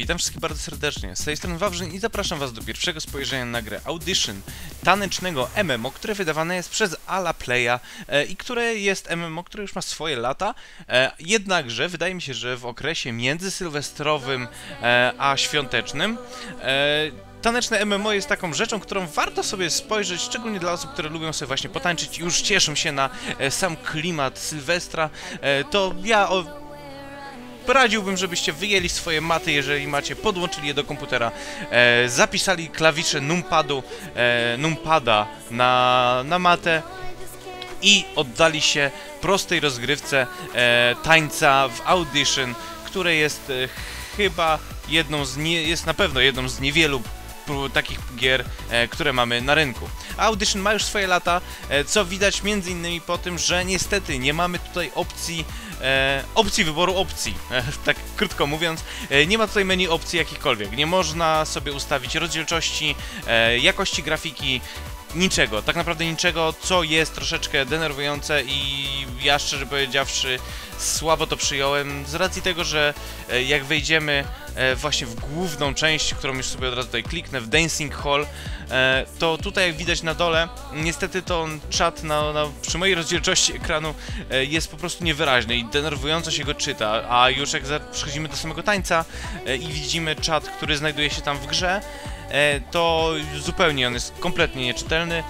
Witam wszystkich bardzo serdecznie, z tej strony Wawrzyn i zapraszam was do pierwszego spojrzenia na grę Audition, tanecznego MMO, które wydawane jest przez Ala Playa e, i które jest MMO, które już ma swoje lata, e, jednakże wydaje mi się, że w okresie międzysylwestrowym e, a świątecznym e, Taneczne MMO jest taką rzeczą, którą warto sobie spojrzeć, szczególnie dla osób, które lubią sobie właśnie potańczyć i już cieszą się na e, sam klimat Sylwestra. E, to ja poradziłbym, żebyście wyjęli swoje maty, jeżeli macie, podłączyli je do komputera, e, zapisali klawisze numpadu, e, numpada na, na matę i oddali się prostej rozgrywce e, tańca w Audition, które jest e, chyba jedną z nie, jest na pewno jedną z niewielu takich gier, e, które mamy na rynku. Audition ma już swoje lata, e, co widać między innymi po tym, że niestety nie mamy tutaj opcji e, opcji wyboru opcji, e, tak krótko mówiąc, e, nie ma tutaj menu opcji jakichkolwiek. Nie można sobie ustawić rozdzielczości, e, jakości grafiki, niczego, tak naprawdę niczego, co jest troszeczkę denerwujące i ja szczerze powiedziawszy słabo to przyjąłem z racji tego, że e, jak wejdziemy e, właśnie w główną część, którą już sobie od razu tutaj kliknę, w Dancing Hall, e, to tutaj jak widać na dole, niestety to czat na, na, przy mojej rozdzielczości ekranu jest po prostu niewyraźny i denerwująco się go czyta, a już jak przechodzimy do samego tańca i widzimy czat, który znajduje się tam w grze, to zupełnie on jest kompletnie nieczytelny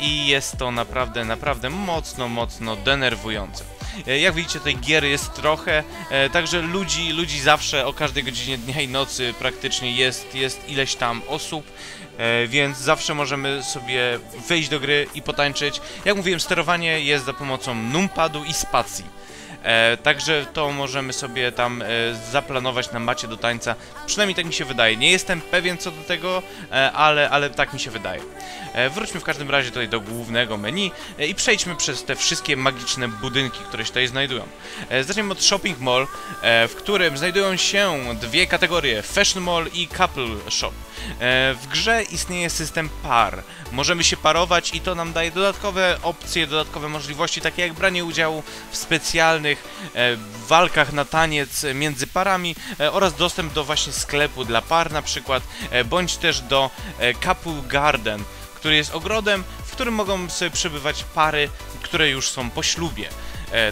i jest to naprawdę, naprawdę mocno, mocno denerwujące. E, Jak widzicie, tej gier jest trochę, e, także ludzi, ludzi zawsze o każdej godzinie dnia i nocy praktycznie jest, jest ileś tam osób, e, więc zawsze możemy sobie wejść do gry i potańczyć. Jak mówiłem, sterowanie jest za pomocą numpadu i spacji. E, także to możemy sobie tam e, zaplanować na macie do tańca. Przynajmniej tak mi się wydaje. Nie jestem pewien co do tego, e, ale, ale tak mi się wydaje. E, wróćmy w każdym razie tutaj do głównego menu e, i przejdźmy przez te wszystkie magiczne budynki, które się tutaj znajdują. E, zaczniemy od Shopping Mall, w którym znajdują się dwie kategorie: Fashion Mall i Couple Shop. W grze istnieje system par. Możemy się parować i to nam daje dodatkowe opcje, dodatkowe możliwości, takie jak branie udziału w specjalnych e, walkach na taniec między parami e, oraz dostęp do właśnie sklepu dla par na przykład, e, bądź też do Couple Garden, który jest ogrodem, w którym mogą sobie przebywać pary, które już są po ślubie.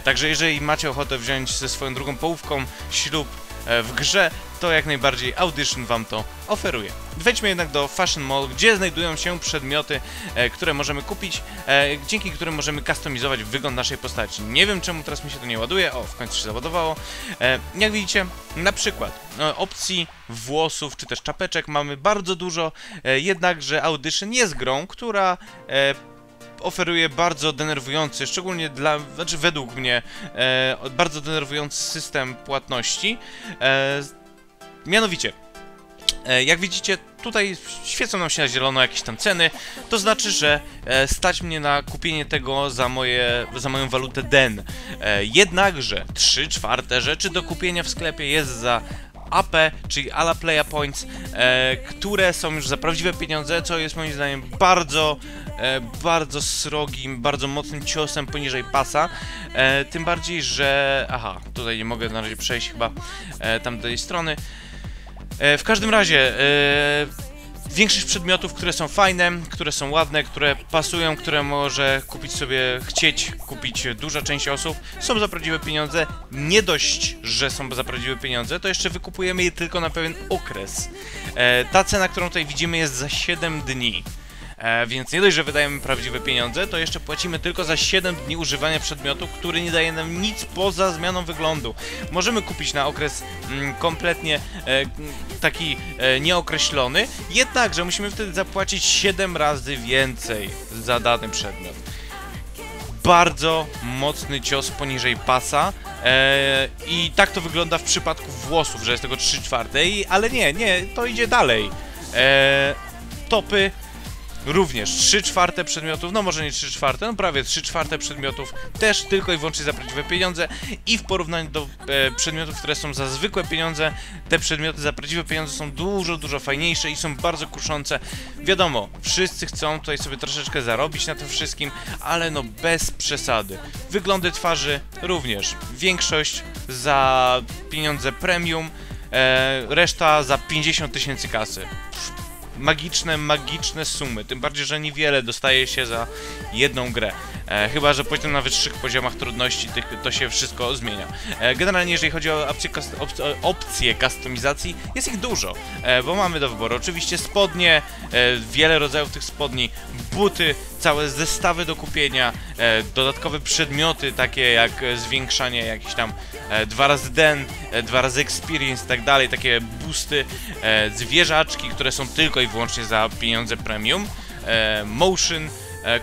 Także jeżeli macie ochotę wziąć ze swoją drugą połówką ślub w grze, to jak najbardziej Audition wam to oferuje. Wejdźmy jednak do Fashion Mall, gdzie znajdują się przedmioty, e, które możemy kupić, e, dzięki którym możemy customizować wygląd naszej postaci. Nie wiem czemu teraz mi się to nie ładuje, o w końcu się załadowało. E, jak widzicie, na przykład e, opcji włosów czy też czapeczek mamy bardzo dużo, e, jednakże Audition jest grą, która e, oferuje bardzo denerwujący, szczególnie dla, znaczy według mnie, e, bardzo denerwujący system płatności. E, mianowicie, e, jak widzicie, tutaj świecą nam się na zielono jakieś tam ceny, to znaczy, że e, stać mnie na kupienie tego za, moje, za moją walutę DEN. E, jednakże 3 czwarte rzeczy do kupienia w sklepie jest za AP, czyli Ala Playa Points, które są już za prawdziwe pieniądze, co jest moim zdaniem bardzo, bardzo srogim, bardzo mocnym ciosem poniżej pasa. Tym bardziej, że... Aha, tutaj nie mogę na razie przejść chyba tam do tej strony. E, w każdym razie, e, większość przedmiotów, które są fajne, które są ładne, które pasują, które może kupić sobie, chcieć kupić duża część osób, są za prawdziwe pieniądze. Nie dość, że są za prawdziwe pieniądze, to jeszcze wykupujemy je tylko na pewien okres. E, ta cena, którą tutaj widzimy, jest za 7 dni. E, więc nie dość, że wydajemy prawdziwe pieniądze, to jeszcze płacimy tylko za 7 dni używania przedmiotu, który nie daje nam nic poza zmianą wyglądu. Możemy kupić na okres mm, kompletnie e, taki e, nieokreślony, jednakże musimy wtedy zapłacić 7 razy więcej za dany przedmiot. Bardzo mocny cios poniżej pasa e, i tak to wygląda w przypadku włosów, że jest tego 3 czwarte, i- ale nie, nie, to idzie dalej. E, topy Również 3 czwarte przedmiotów, no może nie 3 czwarte, no prawie 3 czwarte przedmiotów też tylko i wyłącznie za prawdziwe pieniądze i w porównaniu do e, przedmiotów, które są za zwykłe pieniądze, te przedmioty za prawdziwe pieniądze są dużo, dużo fajniejsze i są bardzo kuszące. Wiadomo, wszyscy chcą tutaj sobie troszeczkę zarobić na tym wszystkim, ale no bez przesady. Wyglądy twarzy również. Większość za pieniądze premium, e, reszta za 50 tysięcy kasy. Magiczne, magiczne sumy, tym bardziej, że niewiele dostaje się za jedną grę. E, chyba, że potem na wyższych poziomach trudności tych, to się wszystko zmienia. E, generalnie, jeżeli chodzi o opcje, opcje kustomizacji, jest ich dużo, e, bo mamy do wyboru oczywiście spodnie, e, wiele rodzajów tych spodni, buty, całe zestawy do kupienia, e, dodatkowe przedmioty, takie jak zwiększanie jakiś tam e, dwa razy den, dwa razy experience i tak dalej, takie boosty, zwierzaczki, które są tylko i wyłącznie za pieniądze premium, motion,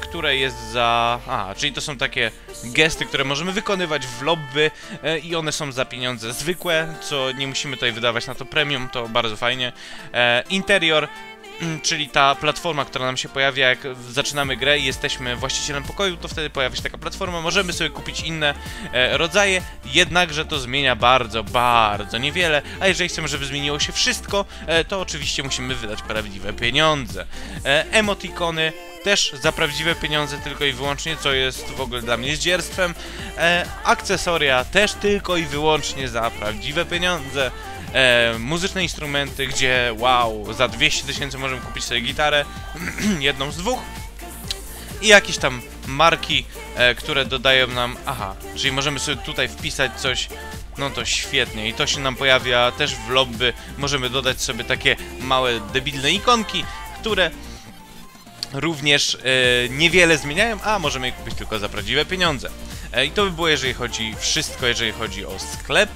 które jest za... A, czyli to są takie gesty, które możemy wykonywać w lobby e, i one są za pieniądze zwykłe, co nie musimy tutaj wydawać na to premium, to bardzo fajnie. E, interior, czyli ta platforma, która nam się pojawia, jak zaczynamy grę i jesteśmy właścicielem pokoju, to wtedy pojawia się taka platforma, możemy sobie kupić inne e, rodzaje, jednakże to zmienia bardzo, bardzo niewiele, a jeżeli chcemy, żeby zmieniło się wszystko, e, to oczywiście musimy wydać prawdziwe pieniądze. E, emotikony też za prawdziwe pieniądze tylko i wyłącznie, co jest w ogóle dla mnie zdzierstwem. E, akcesoria też tylko i wyłącznie za prawdziwe pieniądze. E, muzyczne instrumenty, gdzie wow, za 200 tysięcy możemy kupić sobie gitarę, jedną z dwóch. I jakieś tam marki, e, które dodają nam... Aha, czyli możemy sobie tutaj wpisać coś no to świetnie i to się nam pojawia też w lobby. Możemy dodać sobie takie małe debilne ikonki, które również e, niewiele zmieniają, a możemy je kupić tylko za prawdziwe pieniądze. E, I to by było, jeżeli chodzi wszystko, jeżeli chodzi o sklep,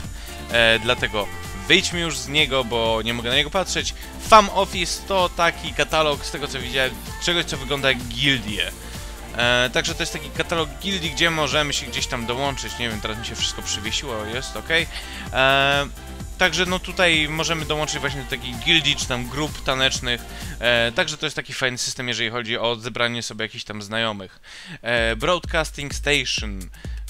e, dlatego wyjdźmy już z niego, bo nie mogę na niego patrzeć. Fam Office to taki katalog, z tego co widziałem, czegoś co wygląda jak gildie. E, także to jest taki katalog gildii, gdzie możemy się gdzieś tam dołączyć. Nie wiem, teraz mi się wszystko przywiesiło, jest ok. E, Także no tutaj możemy dołączyć właśnie do takich gildii czy tam grup tanecznych. E, także to jest taki fajny system, jeżeli chodzi o zebranie sobie jakichś tam znajomych. E, Broadcasting Station.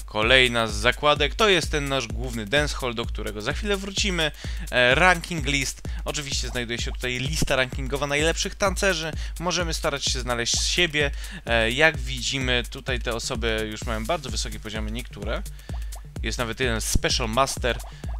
Kolejna z zakładek to jest ten nasz główny dancehall, do którego za chwilę wrócimy. E, ranking list. Oczywiście znajduje się tutaj lista rankingowa najlepszych tancerzy. Możemy starać się znaleźć siebie. E, jak widzimy, tutaj te osoby już mają bardzo wysokie poziomy, niektóre. Jest nawet jeden Special Master,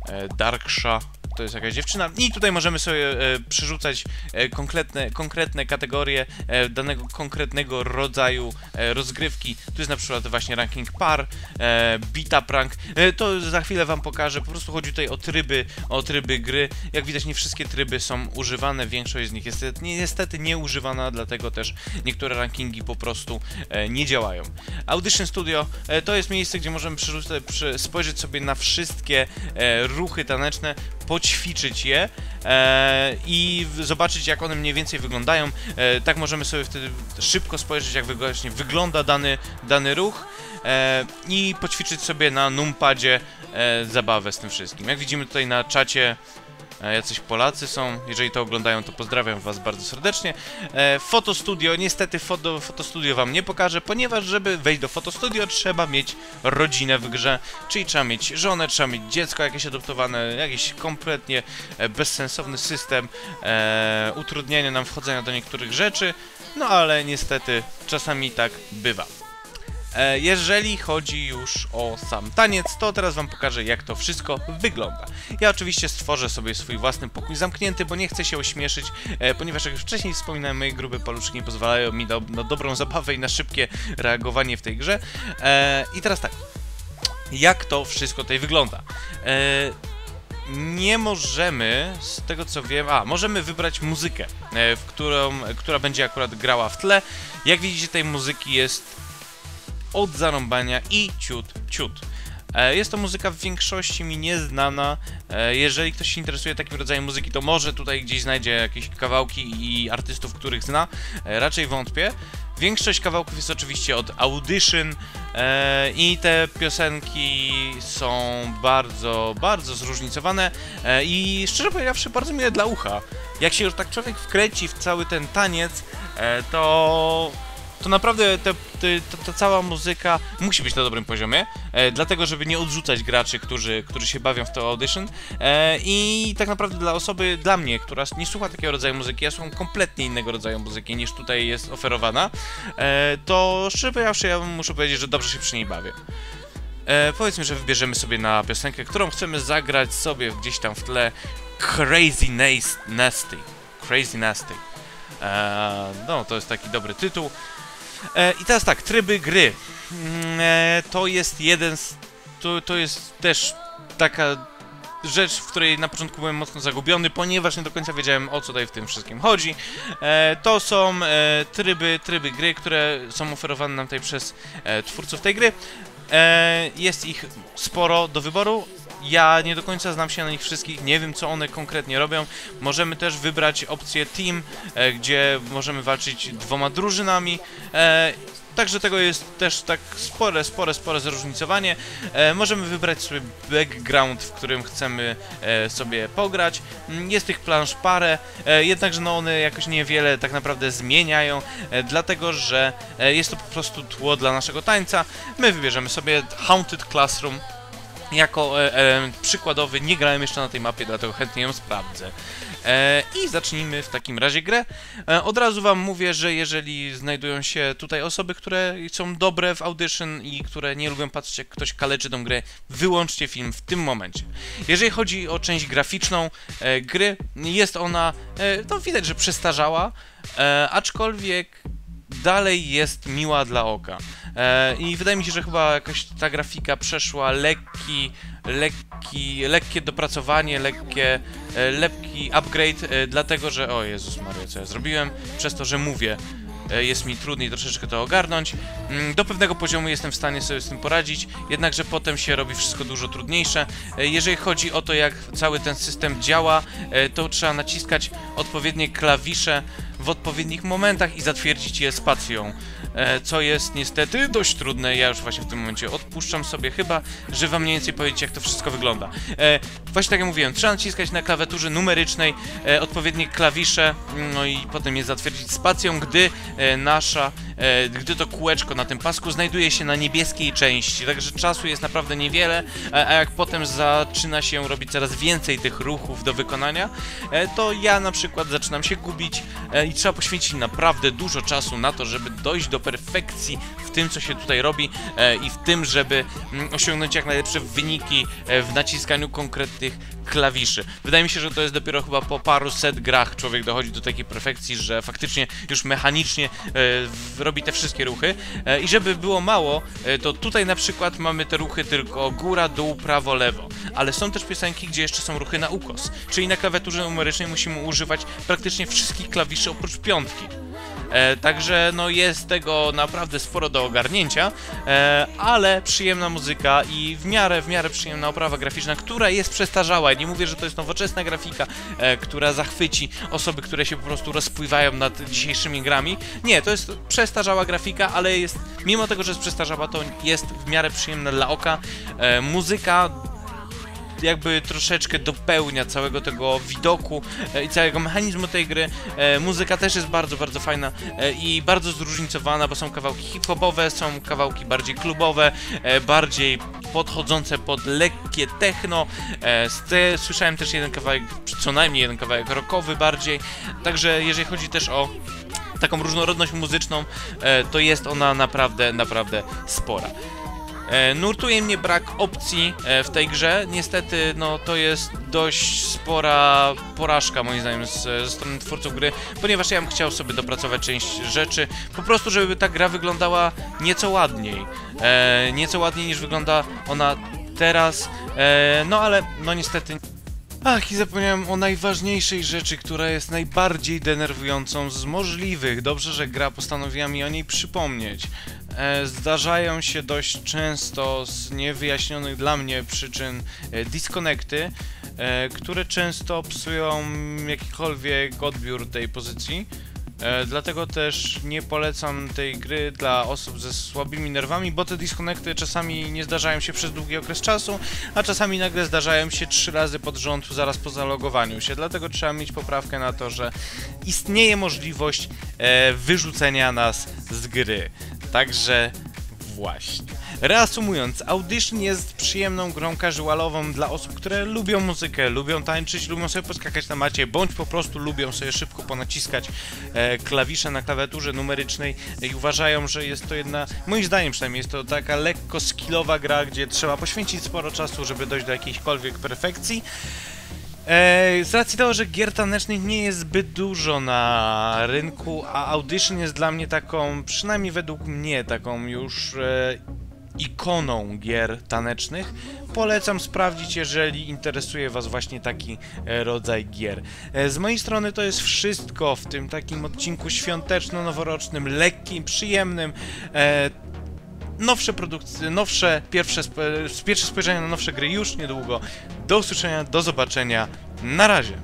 e, Darksha, to jest jakaś dziewczyna. I tutaj możemy sobie e, przerzucać e, konkretne, konkretne kategorie e, danego konkretnego rodzaju e, rozgrywki. Tu jest na przykład właśnie ranking par, e, beat up rank. E, to za chwilę wam pokażę. Po prostu chodzi tutaj o tryby, o tryby gry. Jak widać nie wszystkie tryby są używane, większość z nich jest ni- niestety nieużywana, dlatego też niektóre rankingi po prostu nie działają. Audition Studio to jest miejsce, gdzie możemy przerzucać, spojrzeć sobie na wszystkie ruchy taneczne, poćwiczyć je e, i zobaczyć jak one mniej więcej wyglądają. E, tak możemy sobie wtedy szybko spojrzeć jak właśnie wygląda dany, dany ruch e, i poćwiczyć sobie na numpadzie e, zabawę z tym wszystkim. Jak widzimy tutaj na czacie jacyś Polacy są, jeżeli to oglądają to pozdrawiam was bardzo serdecznie. E, fotostudio, niestety foto, fotostudio wam nie pokażę, ponieważ żeby wejść do fotostudio trzeba mieć rodzinę w grze, czyli trzeba mieć żonę, trzeba mieć dziecko jakieś adoptowane, jakiś kompletnie e, bezsensowny system e, utrudniania nam wchodzenia do niektórych rzeczy, no ale niestety czasami tak bywa. E, Jeżeli chodzi już o sam taniec, to teraz wam pokażę jak to wszystko wygląda. Ja oczywiście stworzę sobie swój własny pokój zamknięty, bo nie chcę się ośmieszyć, e, ponieważ jak już wcześniej wspominałem, moje grube paluszki nie pozwalają mi do, na dobrą zabawę i na szybkie reagowanie w tej grze. E, I teraz tak, jak to wszystko tutaj wygląda? Nie możemy, z tego co wiem, a możemy wybrać muzykę, w którą, która będzie akurat grała w tle. Jak widzicie, tej muzyki jest od zarąbania i ciut, ciut. E, Jest to muzyka w większości mi nieznana. E, Jeżeli ktoś się interesuje takim rodzajem muzyki, to może tutaj gdzieś znajdzie jakieś kawałki i artystów, których zna. E, Raczej wątpię. Większość kawałków jest oczywiście od Audition i te piosenki są bardzo, bardzo zróżnicowane i szczerze powiedziawszy bardzo mile dla ucha. Jak się już tak człowiek wkręci w cały ten taniec, to to naprawdę te, te, ta, ta cała muzyka musi być na dobrym poziomie, e, dlatego żeby nie odrzucać graczy, którzy, którzy się bawią w to audition e, i tak naprawdę dla osoby, dla mnie, która nie słucha takiego rodzaju muzyki, ja słucham kompletnie innego rodzaju muzyki niż tutaj jest oferowana, e, to szczerze powiedziawszy ja muszę powiedzieć, że dobrze się przy niej bawię. E, powiedzmy, że wybierzemy sobie na piosenkę, którą chcemy zagrać sobie gdzieś tam w tle Crazy Nas- Nasty. Crazy Nasty. E, no, to jest taki dobry tytuł. E, I teraz tak, tryby gry. Mm, e, to jest jeden z... To, to jest też taka rzecz, w której na początku byłem mocno zagubiony, ponieważ nie do końca wiedziałem o co tutaj w tym wszystkim chodzi. E, to są e, tryby, tryby gry, które są oferowane nam tutaj przez e, twórców tej gry. E, jest ich sporo do wyboru. Ja nie do końca znam się na nich wszystkich, nie wiem co one konkretnie robią. Możemy też wybrać opcję Team, e, gdzie możemy walczyć dwoma drużynami. E, Także tego jest też tak spore, spore, spore zróżnicowanie. E, możemy wybrać sobie background, w którym chcemy e, sobie pograć. Mm, Jest tych plansz parę, e, jednakże no one jakoś niewiele tak naprawdę zmieniają, e, dlatego że jest to po prostu tło dla naszego tańca. My wybierzemy sobie Haunted Classroom, jako e, element przykładowy. Nie grałem jeszcze na tej mapie, dlatego chętnie ją sprawdzę. E, I zacznijmy w takim razie grę. E, od razu wam mówię, że jeżeli znajdują się tutaj osoby, które są dobre w Audition i które nie lubią patrzeć jak ktoś kaleczy tą grę, wyłączcie film w tym momencie. Jeżeli chodzi o część graficzną e, gry, jest ona, e, no widać, że przestarzała, e, aczkolwiek dalej jest miła dla oka. E, I wydaje mi się, że chyba jakoś ta grafika przeszła lekki, lekki, lekkie dopracowanie, lekkie, e, upgrade, e, dlatego że, o Jezus Maria, co ja zrobiłem, przez to, że mówię, e, jest mi trudniej troszeczkę to ogarnąć. Mm, Do pewnego poziomu jestem w stanie sobie z tym poradzić, jednakże potem się robi wszystko dużo trudniejsze. E, Jeżeli chodzi o to, jak cały ten system działa, e, to trzeba naciskać odpowiednie klawisze w odpowiednich momentach i zatwierdzić je spacją, e, co jest niestety dość trudne. Ja już właśnie w tym momencie odpuszczam sobie, chyba, że wam mniej więcej powiedzieć, jak to wszystko wygląda. E, Właśnie tak jak mówiłem, trzeba naciskać na klawiaturze numerycznej e, odpowiednie klawisze, no i potem je zatwierdzić spacją, gdy nasza, gdy to kółeczko na tym pasku znajduje się na niebieskiej części, także czasu jest naprawdę niewiele, a, a jak potem zaczyna się robić coraz więcej tych ruchów do wykonania, e, to ja na przykład zaczynam się gubić e, i trzeba poświęcić naprawdę dużo czasu na to, żeby dojść do perfekcji w tym, co się tutaj robi e, i w tym, żeby mm, osiągnąć jak najlepsze wyniki e, w naciskaniu konkretnych klawiszy. Wydaje mi się, że to jest dopiero chyba po paru set grach człowiek dochodzi do takiej perfekcji, że faktycznie już mechanicznie e, robi te wszystkie ruchy. E, I żeby było mało, e, to tutaj na przykład mamy te ruchy tylko góra, dół, prawo, lewo. Ale są też piosenki, gdzie jeszcze są ruchy na ukos. Czyli na klawiaturze numerycznej musimy używać praktycznie wszystkich klawiszy oprócz piątki. E, także no jest tego naprawdę sporo do ogarnięcia, e, ale przyjemna muzyka i w miarę, w miarę przyjemna oprawa graficzna, która jest przestarzała. Nie mówię, że to jest nowoczesna grafika, e, która zachwyci osoby, które się po prostu rozpływają nad dzisiejszymi grami. Nie, to jest przestarzała grafika, ale jest, mimo tego, że jest przestarzała, to jest w miarę przyjemna dla oka. E, muzyka jakby troszeczkę dopełnia całego tego widoku e, i całego mechanizmu tej gry. E, muzyka też jest bardzo, bardzo fajna e, i bardzo zróżnicowana, bo są kawałki hip-hopowe, są kawałki bardziej klubowe, bardziej podchodzące pod lekkie techno. Słyszałem też jeden kawałek, co najmniej jeden kawałek rockowy bardziej, także jeżeli chodzi też o taką różnorodność muzyczną, to jest ona naprawdę, naprawdę spora. E, nurtuje mnie brak opcji e, w tej grze. Niestety, no to jest dość spora porażka moim zdaniem z, ze strony twórców gry, ponieważ ja bym chciał sobie dopracować część rzeczy, po prostu żeby ta gra wyglądała nieco ładniej. E, nieco ładniej niż wygląda ona teraz. E, no ale, no niestety. Ach, i zapomniałem o najważniejszej rzeczy, która jest najbardziej denerwującą z możliwych. Dobrze, że gra postanowiła mi o niej przypomnieć. E, zdarzają się dość często z niewyjaśnionych dla mnie przyczyn e, disconnecty, e, które często psują jakikolwiek odbiór tej pozycji. Dlatego też nie polecam tej gry dla osób ze słabymi nerwami, bo te disconnecty czasami nie zdarzają się przez długi okres czasu, a czasami nagle zdarzają się trzy razy pod rząd zaraz po zalogowaniu się. Dlatego trzeba mieć poprawkę na to, że istnieje możliwość wyrzucenia nas z gry. Także właśnie. Reasumując, Audition jest przyjemną grą casualową dla osób, które lubią muzykę, lubią tańczyć, lubią sobie poskakać na macie, bądź po prostu lubią sobie szybko ponaciskać e, klawisze na klawiaturze numerycznej i uważają, że jest to jedna, moim zdaniem przynajmniej, jest to taka lekko skillowa gra, gdzie trzeba poświęcić sporo czasu, żeby dojść do jakiejśkolwiek perfekcji. Z racji tego, że gier tanecznych nie jest zbyt dużo na rynku, a Audition jest dla mnie taką, przynajmniej według mnie, taką już e, ikoną gier tanecznych, polecam sprawdzić, jeżeli interesuje Was właśnie taki e, rodzaj gier. E, z mojej strony to jest wszystko w tym takim odcinku świąteczno-noworocznym, lekkim, przyjemnym. E, nowsze produkcje, nowsze pierwsze, sp- pierwsze spojrzenia na nowsze gry już niedługo. Do usłyszenia, do zobaczenia. Na razie.